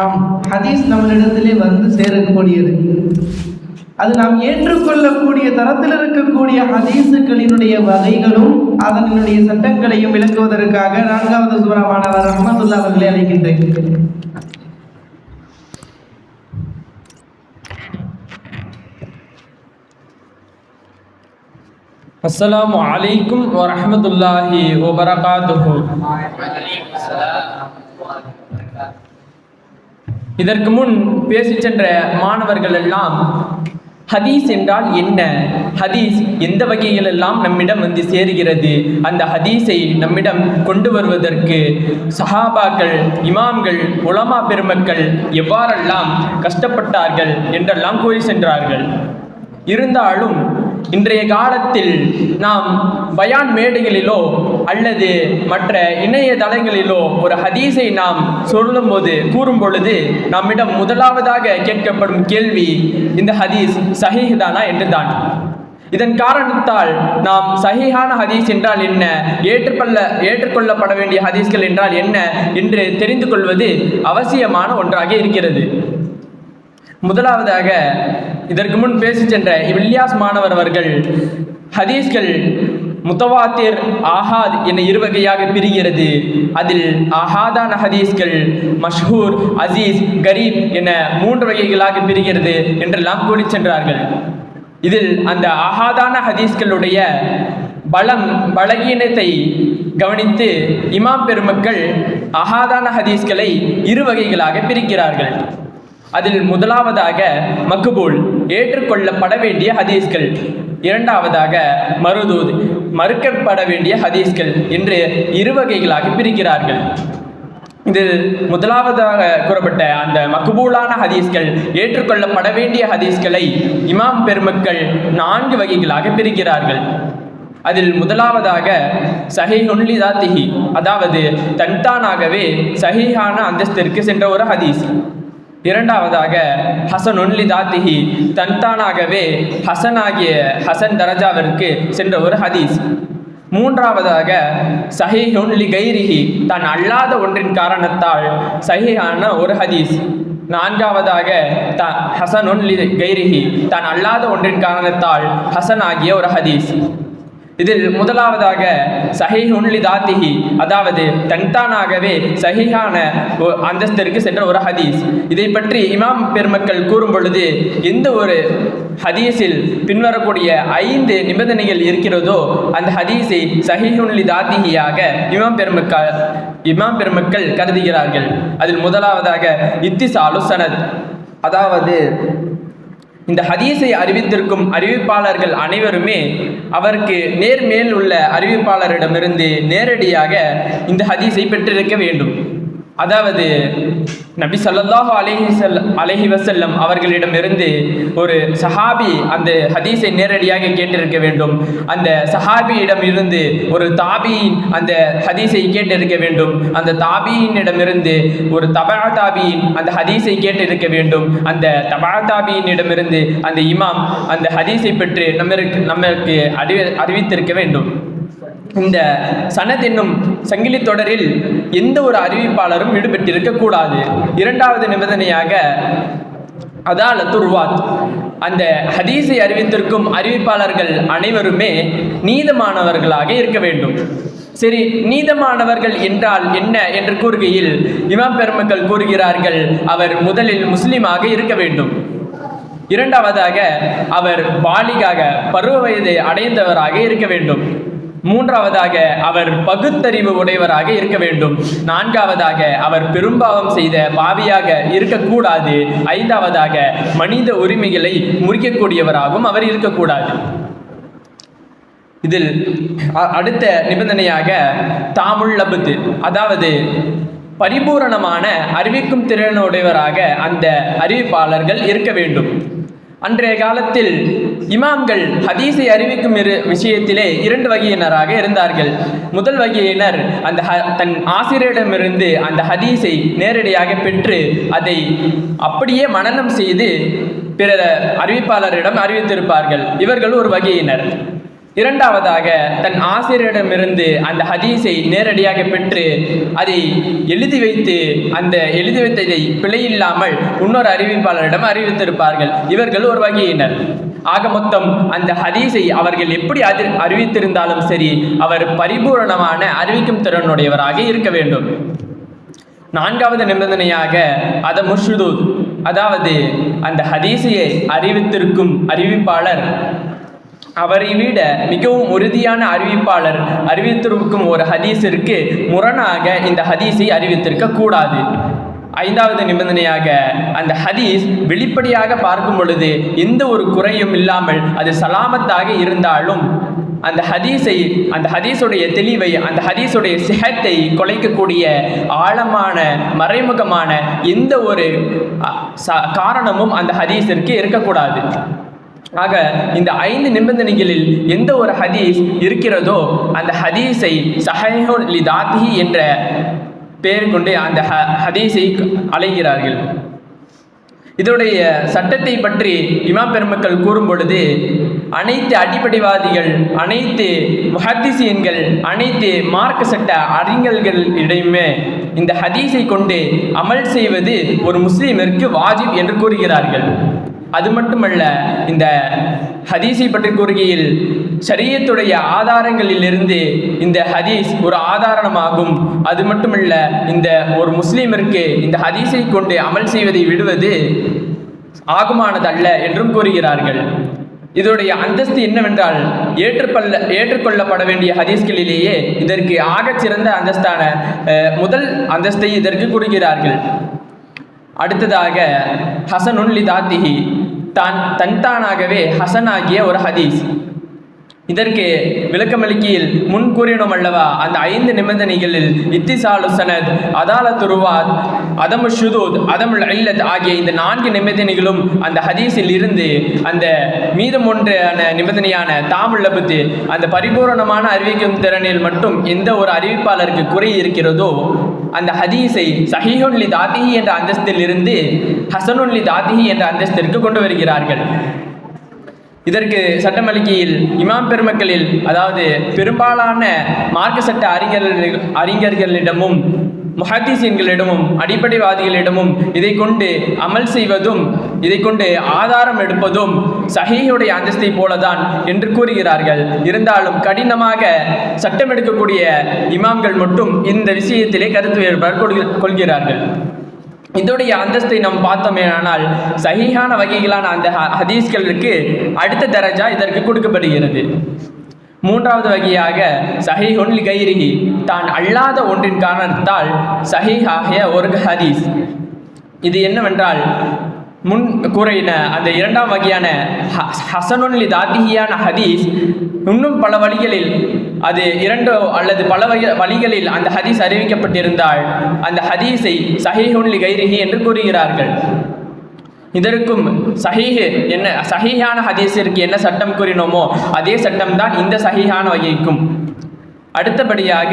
ஆம் ஹதீஸ் நம்மளிடத்திலே வந்து சேரக்கூடியது. அது நாம் ஏற்றுக்கொள்ளக்கூடிய தரத்தில் இருக்கக்கூடிய ஹதீஸுகளினுடைய வகைகளும் அதனுடைய சட்டங்களையும் விளக்குவதற்காக நான்காவது சூரமானவர் அஹமதுல்லா அவர்களை அழைக்கின்றேன். அஸ்ஸலாமு அலைக்கும் வரஹ்மத்துல்லாஹி வபரகாத்துஹு இதற்கு முன் பேசிச் சென்ற மாணவர்கள் எல்லாம் ஹதீஸ் என்றால் என்ன? ஹதீஸ் எந்த வகையிலெல்லாம் நம்மிடம் வந்து சேருகிறது? அந்த ஹதீஸை நம்மிடம் கொண்டு வருவதற்கு சஹாபாக்கள் இமாம்கள் உலமா பெருமக்கள் எவ்வாறெல்லாம் கஷ்டப்பட்டார்கள்? என்றெல்லாம் கூறி சென்றார்கள். இருந்தாலும் இன்றைய காலத்தில் நாம் பயான் மேடைகளிலோ அல்லது மற்ற இணையதளங்களிலோ ஒரு ஹதீஸை நாம் சொல்லும்போது கூறும் பொழுது நம்மிடம் முதலாவதாக கேட்கப்படும் கேள்வி இந்த ஹதீஸ் சஹீஹ் என்றுதான். இதன் காரணத்தால் நாம் சஹிஹான ஹதீஸ் என்றால் என்ன ஏற்றுக்கொள்ள ஏற்றுக்கொள்ளப்பட வேண்டிய ஹதீஸ்கள் என்றால் என்ன என்று தெரிந்து கொள்வது அவசியமான ஒன்றாக இருக்கிறது. முதலாவதாக இதற்கு முன் பேசி சென்ற இவ்லியாஸ் மாணவர் அவர்கள் ஹதீஸ்கள் முத்தவாத்திர் ஆஹாத் என இருவகையாக பிரிகிறது. அதில் ஆஹாதான ஹதீஸ்கள் மஷ்ஹூர் அசீஸ் கரீப் என மூன்று வகைகளாக பிரிகிறது என்றெல்லாம் கூறி சென்றார்கள். இதில் அந்த ஆஹாதான ஹதீஸ்களுடைய பலம் பலகீனத்தை கவனித்து இமாம் பெருமக்கள் அஹாதான ஹதீஸ்களை இரு வகைகளாக பிரிக்கிறார்கள். அதில் முதலாவதாக மக்குபூல் ஏற்றுக்கொள்ளப்பட வேண்டிய ஹதீஸ்கள். இரண்டாவதாக மருதூத் மறுக்கப்பட வேண்டிய ஹதீஸ்கள் என்று இரு வகைகளாக பிரிக்கிறார்கள். இதில் முதலாவதாக கூறப்பட்ட அந்த மக்குபூலான ஹதீஸ்கள் ஏற்றுக்கொள்ளப்பட வேண்டிய ஹதீஸ்களை இமாம் பெருமக்கள் நான்கு வகைகளாக பிரிக்கிறார்கள். அதில் முதலாவதாக சஹி திஹி அதாவது தன்தானாகவே சஹிஹான அந்தஸ்திற்கு சென்ற ஒரு ஹதீஸ். இரண்டாவதாக ஹசன் ஒன்லி தாத்திஹி தன்தானாகவே ஹசன் ஆகிய ஹசன் தரஜாவிற்கு சென்ற ஒரு ஹதீஸ். மூன்றாவதாக சஹி ஒன்லி கைரிஹி தான் அல்லாத ஒன்றின் காரணத்தால் சஹியான ஒரு ஹதீஸ். நான்காவதாக த ஹசன் ஒன்லி கைரிஹி தான் அல்லாத ஒன்றின் காரணத்தால் ஹசன் ஆகிய ஒரு ஹதீஸ். இதில் முதலாவதாக சஹீஹ் உன்லி தாத்திஹி அதாவது தன்தானாகவே சஹிஹான அந்தஸ்திற்கு சென்ற ஒரு ஹதீஸ். இதை பற்றி இமாம் பெருமக்கள் கூறும் பொழுது எந்த ஒரு ஹதீஸில் பின்வரக்கூடிய ஐந்து நிபந்தனைகள் இருக்கிறதோ அந்த ஹதீஸை சஹிஹுன்லி தாத்திஹியாக இமாம் பெருமக்கள் இமாம் பெருமக்கள் கருதுகிறார்கள். அதில் முதலாவதாக இத்திசாலு சனத் அதாவது இந்த ஹதீஸை அறிவித்திருக்கும் அறிவிப்பாளர்கள் அனைவருமே அவருக்கு நேர்மேல் உள்ள அறிவிப்பாளரிடமிருந்து நேரடியாக இந்த ஹதீஸை பெற்றிருக்க வேண்டும். அதாவது நபி ஸல்லல்லாஹு அலஹி செல் அலஹி வசல்லம் அவர்களிடமிருந்து ஒரு சஹாபி அந்த ஹதீஸை நேரடியாக கேட்டிருக்க வேண்டும். அந்த சஹாபியிடம் இருந்து ஒரு தாபியின் அந்த ஹதீஸை கேட்டிருக்க வேண்டும். அந்த தாபியினிடமிருந்து ஒரு தபா தாபியின் அந்த ஹதீஸை கேட்டிருக்க வேண்டும். அந்த தபா தாபியினிடமிருந்து அந்த இமாம் அந்த ஹதீஸை பெற்று நம்மிற்கு நம்மளுக்கு அறிவி அறிவித்திருக்க வேண்டும். இந்த சனத் என்னும் சங்கிலி தொடரில் எந்த ஒரு அறிவிப்பாளரும் ஈடுபட்டிருக்க கூடாது. இரண்டாவது நிபந்தனையாக அதாலத்து ருவாத். அந்த ஹதீஸை அறிவித்திருக்கும் அறிவிப்பாளர்கள் அனைவருமே நீதமானவர்களாக இருக்க வேண்டும். சரி நீதமானவர்கள் என்றால் என்ன என்று கூறுகையில் இமாம் பெருமக்கள் கூறுகிறார்கள் அவர் முதலில் முஸ்லீமாக இருக்க வேண்டும். இரண்டாவதாக அவர் பாலிகாக பருவ வயதை அடைந்தவராக இருக்க வேண்டும். மூன்றாவதாக அவர் பகுத்தறிவு உடையவராக இருக்க வேண்டும். நான்காவதாக அவர் பெரும்பாவம் செய்த பாவியாக இருக்கக்கூடாது. ஐந்தாவதாக மனித உரிமைகளை முறிக்கக்கூடியவராகவும் அவர் இருக்கக்கூடாது. இதில் அடுத்த நிபந்தனையாக தாமுல் லபுத்து அதாவது பரிபூரணமான அறிவிக்கும் திறனுடையவராக அந்த அறிவிப்பாளர்கள் இருக்க வேண்டும். அன்றைய காலத்தில் இமாம்கள் ஹதீஸை அறிவிக்கும் இரு விஷயத்திலே இரண்டு வகையினராக இருந்தார்கள். முதல் வகையினர் அந்த ஹ தன் ஆசிரியரிடமிருந்து அந்த ஹதீஸை நேரடியாக பெற்று அதை அப்படியே மனனம் செய்து பிற அறிவிப்பாளரிடம் அறிவித்திருப்பார்கள். இவர்கள் ஒரு வகையினர். இரண்டாவதாக தன் ஆசிரியரிடமிருந்து அந்த ஹதீஸை நேரடியாக பெற்று அதை எழுதி வைத்து அந்த எழுதி வைத்ததை பிழையில்லாமல் இன்னொரு அறிவிப்பாளரிடம் அறிவித்திருப்பார்கள். இவர்கள் ஒரு வகையினர். ஆக மொத்தம் அந்த ஹதீஸை அவர்கள் எப்படி அது அறிவித்திருந்தாலும் சரி அவர் பரிபூரணமான அறிவிக்கும் திறனுடையவராக இருக்க வேண்டும். நான்காவது நிபந்தனையாக அத முஷுது அதாவது அந்த ஹதீஸையை அறிவித்திருக்கும் அறிவிப்பாளர் அவரை விட மிகவும் உறுதியான அறிவிப்பாளர் அறிவித்திருக்கும் ஒரு ஹதீஸிற்கு முரணாக இந்த ஹதீஸை அறிவித்திருக்க கூடாது. ஐந்தாவது நிபந்தனையாக அந்த ஹதீஸ் வெளிப்படையாக பார்க்கும் பொழுது எந்த ஒரு குறையும் இல்லாமல் அது சலாமத்தாக இருந்தாலும் அந்த ஹதீஸை அந்த ஹதீஸுடைய தெளிவை அந்த ஹதீஸுடைய சிஹத்தை குலைக்கக்கூடிய ஆழமான மறைமுகமான எந்த ஒரு காரணமும் அந்த ஹதீஸிற்கு இருக்கக்கூடாது. ஆக இந்த ஐந்து நிபந்தனைகளில் எந்த ஒரு ஹதீஸ் இருக்கிறதோ அந்த ஹதீஸை சஹைஹுல் லிதாத்தி என்ற பெயர் கொண்டு அந்த ஹ ஹதீஸை அலைகிறார்கள் இதோடைய சட்டத்தை பற்றி இமா பெருமக்கள் கூறும் பொழுது அனைத்து அடிப்படைவாதிகள் அனைத்து முஹத்திசியன்கள் அனைத்து மார்க்க சட்ட அறிஞர்கள் இடையுமே இந்த ஹதீஸை கொண்டு அமல் செய்வது ஒரு முஸ்லீமிற்கு வாஜிப் என்று கூறுகிறார்கள். அது மட்டுமல்ல இந்த ஹதீஸை பற்றி கூறுகையில் சரியத்துடைய ஆதாரங்களிலிருந்து இந்த ஹதீஸ் ஒரு ஆதாரமாகும் அது மட்டுமல்ல இந்த ஒரு முஸ்லீமிற்கு இந்த ஹதீஸை கொண்டு அமல் செய்வதை விடுவது ஆகுமானதல்ல என்றும் கூறுகிறார்கள். இதோடைய அந்தஸ்து என்னவென்றால் ஏற்றுக்கொள்ள ஏற்றுக்கொள்ளப்பட வேண்டிய ஹதீஸ்களிலேயே இதற்கு ஆகச் சிறந்த அந்தஸ்தான முதல் அந்தஸ்தை இதற்கு கூறுகிறார்கள். அடுத்ததாக ஹசனுன் லிதாத்திஹி தான் தன்தானாகவே ஹசனாகிய ஒரு ஹதீஸ். இதற்கு விளக்கமளிக்கையில் முன் கூறினோம் அல்லவா அந்த ஐந்து நிபந்தனைகளில் இத்திசாலு சனத் அதால துருவாத் அதமு ஷுதூத் அதமுல் இல்லத் ஆகிய இந்த நான்கு நிபந்தனைகளும் அந்த ஹதீஸில் இருந்து அந்த மீதம் ஒன்றான நிபந்தனையான தாமுல் லபுத்து அந்த பரிபூரணமான அறிவிக்கும் திறனில் மட்டும் எந்த ஒரு அறிவிப்பாளருக்கு குறை இருக்கிறதோ அந்த ஹதீஸை சஹீஹுல்லி தாத்திஹி என்ற அந்தஸ்தில் இருந்து ஹசனுல்லி தாத்திஹி என்ற அந்தஸ்திற்கு கொண்டு வருகிறார்கள். இதற்கு சட்டமளிக்கையில் இமாம் பெருமக்களில் அதாவது பெரும்பாலான மார்க்க சட்ட அறிஞர்கள் அறிஞர்களிடமும் முஹத்தீசியன்களிடமும் அடிப்படைவாதிகளிடமும் இதை கொண்டு அமல் செய்வதும் இதை கொண்டு ஆதாரம் எடுப்பதும் சஹீஹுடைய அந்தஸ்தை போலதான் என்று கூறுகிறார்கள். இருந்தாலும் கடினமாக சட்டம் எடுக்கக்கூடிய இமாம்கள் மட்டும் இந்த விஷயத்திலே கருத்து வேறுபாடு கொள்கிறார்கள். இதோடைய அந்தஸ்தை நாம் பார்த்தோமேனால் சகிஹான வகைகளான அந்த ஹ- ஹதீஸ்களுக்கு அடுத்த தரஜா இதற்கு கொடுக்கப்படுகிறது. மூன்றாவது வகையாக சஹிஹுன் லி கைரிஹி. தான் அல்லாத ஒன்றின் காரணத்தால் சஹிஹாகிய ஒரு ஹதீஸ். இது என்னவென்றால் முன் கூறின அந்த இரண்டாம் வகையான ஹ- ஹசனுன் ஹதீஸ் இன்னும் பல வழிகளில் அது இரண்டோ அல்லது பல வகை வழிகளில் அந்த ஹதீஸ் அறிவிக்கப்பட்டிருந்தால் அந்த ஹதீஸை சஹீஹுன்லி கைரிஹி என்று கூறுகிறார்கள். இதற்கும் சஹீஹு என்ன சஹீஹான ஹதீஸிற்கு என்ன சட்டம் கூறினோமோ அதே சட்டம் தான் இந்த சஹீஹான வகைக்கும். அடுத்தபடியாக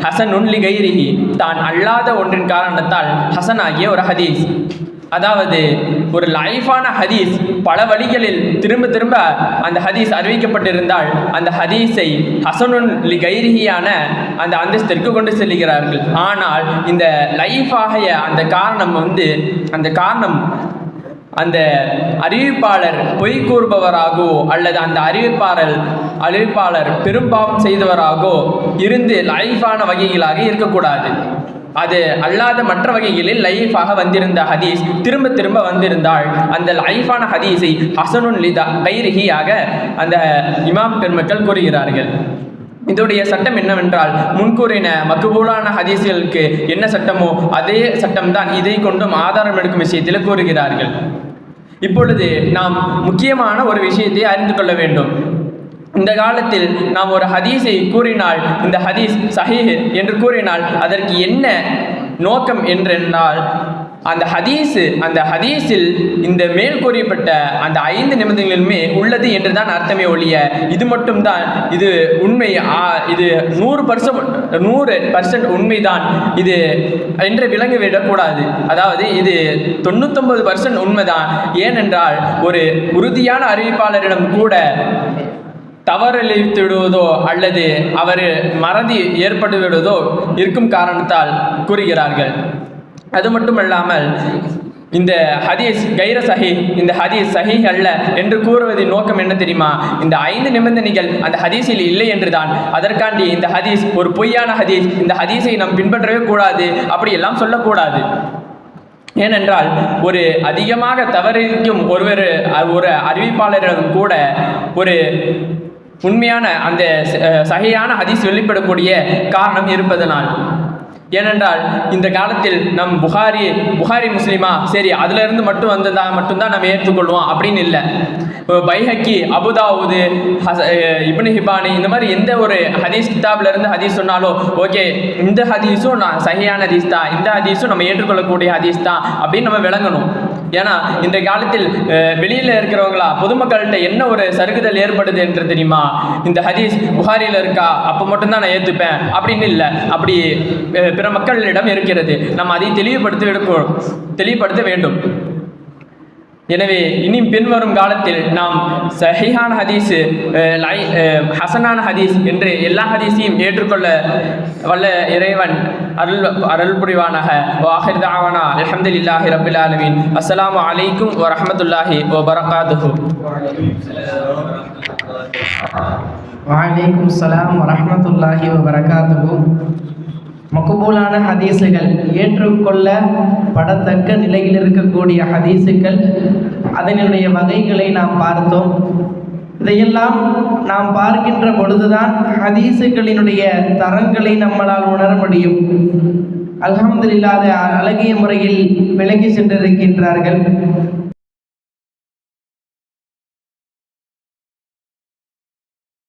ஹசன் உன்லி கைரிஹி தான் அல்லாத ஒன்றின் காரணத்தால் ஹசன் ஆகிய ஒரு ஹதீஸ். அதாவது ஒரு லைஃபான ஹதீஸ் பல வழிகளில் திரும்ப திரும்ப அந்த ஹதீஸ் அறிவிக்கப்பட்டிருந்தால் அந்த ஹதீஸை ஹசனுன் லி கைரிகியான அந்த அந்தஸ்திற்கு கொண்டு செல்கிறார்கள் ஆனால் இந்த லைஃபாகிய அந்த காரணம் வந்து அந்த காரணம் அந்த அறிவிப்பாளர் பொய் கூறுபவராகோ அல்லது அந்த அறிவிப்பாளர் அறிவிப்பாளர் பெரும்பாவம் செய்தவராகோ இருந்து லைஃபான வகைகளாக இருக்கக்கூடாது. அது அல்லாத மற்ற வகைகளில் லைஃபாக வந்திருந்த ஹதீஸ் திரும்ப திரும்ப வந்திருந்தால் அந்த லைஃபான ஹதீஸை ஹசனுன் லிதா கைரிஹியாக அந்த இமாம் பெருமக்கள் கூறுகிறார்கள். இதோடைய சட்டம் என்னவென்றால் முன்கூறின மக்குபூலான ஹதீஸ்களுக்கு என்ன சட்டமோ அதே சட்டம்தான் இதை கொண்டும் ஆதாரம் எடுக்கும் விஷயத்தில் கூறுகிறார்கள். இப்பொழுது நாம் முக்கியமான ஒரு விஷயத்தை அறிந்து கொள்ள வேண்டும். இந்த காலத்தில் நாம் ஒரு ஹதீஸை கூறினால் இந்த ஹதீஸ் சஹீஹ் என்று கூறினால் அதற்கு என்ன நோக்கம் என்றென்றால் அந்த ஹதீஸு அந்த ஹதீஸில் இந்த மேல் கூறியப்பட்ட அந்த ஐந்து நிபந்தனைகளுமே உள்ளது என்று தான் அர்த்தமே ஒழிய இது மட்டும்தான் இது உண்மை ஆ, இது நூறு பர்சன்ட் நூறு பர்சன்ட் உண்மைதான். இது என்று விளங்கி விடக்கூடாது அதாவது இது தொண்ணூத்தொம்பது பர்சன்ட் உண்மைதான். ஏனென்றால் ஒரு உறுதியான அறிவிப்பாளரிடம் கூட தவறளித்து விடுவதோ அல்லது அவர் மறதி ஏற்பட்டு விடுவதோ இருக்கும் காரணத்தால் கூறுகிறார்கள். அது மட்டுமல்லாமல் இந்த ஹதீஸ் கைர சஹி இந்த ஹதீஸ் சஹி அல்ல என்று கூறுவதின் நோக்கம் என்ன தெரியுமா? இந்த ஐந்து நிபந்தனைகள் அந்த ஹதீஸில் இல்லை என்றுதான். அதற்காண்டி இந்த ஹதீஸ் ஒரு பொய்யான ஹதீஸ். இந்த ஹதீஸை நாம் பின்பற்றவே கூடாது. அப்படி எல்லாம் சொல்லக்கூடாது. ஏனென்றால் ஒரு அதிகமாக தவறிக்கும் ஒருவர் ஒரு அறிவிப்பாளரிடம் கூட ஒரு உண்மையான அந்த சகையான ஹதீஸ் வெளிப்படக்கூடிய காரணம் இருப்பதனால். ஏனென்றால் இந்த காலத்தில் நம் புகாரி புகாரி முஸ்லீமா சரி அதிலிருந்து மட்டும் வந்ததா மட்டும்தான் நம்ம ஏற்றுக்கொள்வோம் அப்படின்னு இல்லை. பைஹக்கி அபுதாவுது ஹச அஹ், இப்னு ஹிபானி இந்த மாதிரி எந்த ஒரு ஹதீஸ் கிதாப்லேருந்து ஹதீஸ் சொன்னாலும் ஓகே இந்த ஹதீஸும் நான் சகையான ஹதீஸ் தான் இந்த ஹதீஸும் நம்ம ஏற்றுக்கொள்ளக்கூடிய ஹதீஸ் தான் அப்படின்னு நம்ம விளங்கணும். ஏன்னா இந்த காலத்தில் வெளியில் இருக்கிறவங்களா பொதுமக்கள்கிட்ட என்ன ஒரு சருகுதல் ஏற்படுது என்று தெரியுமா? இந்த ஹதீஸ் புகாரியில் இருக்கா? அப்போ மட்டும்தான் நான் ஏற்றுப்பேன் அப்படின்னு இல்லை. அப்படி பிற மக்களிடம் இருக்கிறது. நம்ம அதை தெளிவுபடுத்த எடுக்கணும் தெளிவுபடுத்த வேண்டும். எனவே இனி பின்வரும் காலத்தில் நாம் சஹிஹான் ஹதீஸ் லை- ஹசனான ஹதீஸ் என்று எல்லா ஹதீஸையும் ஏற்றுக்கொள்ள வல்ல இறைவன் அருள் அருள் புரிவானாக. வாஹிர் தாவானா இல்லாஹி ரபில் ஆலமீன். அஸ்ஸலாமு அலைக்கும் ஓ வபரகாத்துஹு. வலைக்கும் சலாம் வரஹ்மத்துல்லாஹி வபரகாத்துஹு. மக்குபூலான ஹதீஸுகள் ஏற்றுக்கொள்ளப்படத்தக்க நிலையில் இருக்கக்கூடிய ஹதீஸுகள் அதனுடைய வகைகளை நாம் பார்த்தோம். இதையெல்லாம் நாம் பார்க்கின்ற பொழுதுதான் ஹதீஸுகளினுடைய தரங்களை நம்மளால் உணர முடியும். அல்ஹம்துலில்லாஹ் இல்லாத அழகிய முறையில் விலகி சென்றிருக்கின்றார்கள்.